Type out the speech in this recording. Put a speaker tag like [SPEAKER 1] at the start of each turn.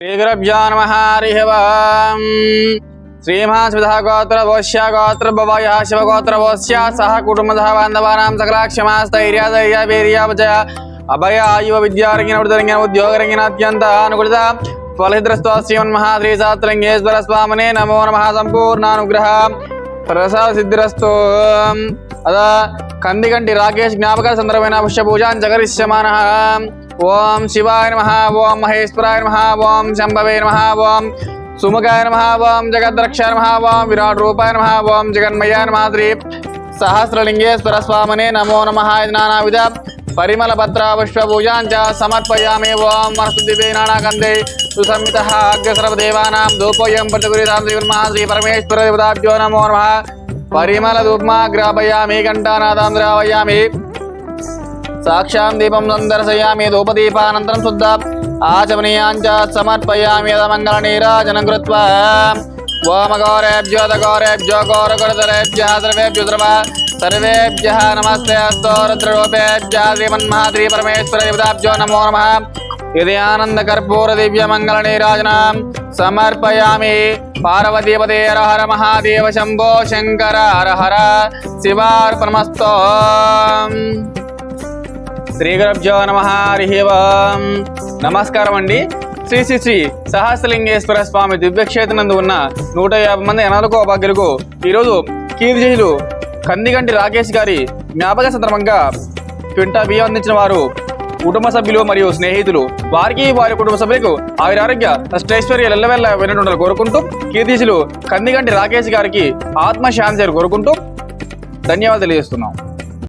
[SPEAKER 1] శ్రీగురభ్యో నమ హరి శ్రీమాన్ శ్రీమహాస్మిత గోత్ర వోశ్య గోత్ర భవయ శివగోత్ర వోశ్య సహ కుటుంబ బాంధవానాం సకలాక్షమాస్థైర్య ధైర్య వీర్యాపజయ అభయ ఆయువ విద్యారంగిన వృద్ధరంగిన ఉద్యోగరంగిన అత్యంత అనుకూలిత ఫలహిద్రస్తో శ్రీమన్మహాద్రీ సాత్రంగేశ్వర స్వామినే నమో నమ సంపూర్ణానుగ్రహ ప్రసాద సిద్ధిరస్తో అదా కందిగంటి రాకేష్ జ్ఞాపక సందర్భమైన పుష్య పూజాన్ జగరిష్యమాన ఓం శివాయ నమ ఓం మహేశ్వరాయ నమ ఓం శంభవే నమ ఓం సుముఖాయ నమ ఓం జగద్రక్షాయ నమ ఓం విరాట్ రూపాయ నమ ఓం జగన్మయాయ నమ శ్రీ సహస్రలింగేశ్వర స్వామినే నమో నమ నానావిధ పరిమళ పత్ర పుష్ప పూజాంచ సమర్పయామి ఓం మనసు దివే నానాకందే సుసంహిత అగ్రసర్వదేవానాం ధూపోయం ప్రతిగురితాం శ్రీ పరమేశ్వర దేవతాభ్యో నమో నమ పరిమళ ధూప్మా గ్రాపయామి ఘంటానాదాం ద్రావయామి సాక్షాం దీపం సందర్శయామి ధూపదీపానంతరం శుద్ధ ఆచమనీయాంచ సమర్పయామి యదమంగళ నీరాజనం కృత్వా ఓమఘోరేభ్యో దఘోరేభ్యో ఘోరగురుతరేభ్య సర్వేభ్యో ద్రవ సర్వేభ్య నమస్తే అస్తో రుద్రరూపేభ్య శ్రీమన్మహాద్రి పరమేశ్వర దేవతాభ్యో నమో నమ ఇది ఆనంద కర్పూర దివ్య మంగళ నీరాజనం సమర్పయామి పార్వతీపదే హర మహాదేవ శంభో శంకర హర హర శివార్పణమస్తో. శ్రీ గురభ్యో నమ హరి నమస్కారం అండి శ్రీ శ్రీ శ్రీ సహస్రలింగేశ్వర స్వామి దివ్యక్షేత్రనందు ఉన్న నూట యాభై మంది అనాథకు అభాగ్యులకు ఈరోజు కీర్తిజయులు కందిగంటి రాకేష్ గారి జ్ఞాపక సందర్భంగా క్వింటా బియ్యం అందించిన వారు కుటుంబ సభ్యులు మరియు స్నేహితులు వారికి వారి కుటుంబ సభ్యులకు ఆయురారోగ్య అష్టైశ్వర్య ఎల్లవెల్ల వినటువంటి కోరుకుంటూ కీర్తిశులు కందిగంటి రాకేష్ గారికి ఆత్మశాంతి కోరుకుంటూ ధన్యవాదాలు తెలియజేస్తున్నాం.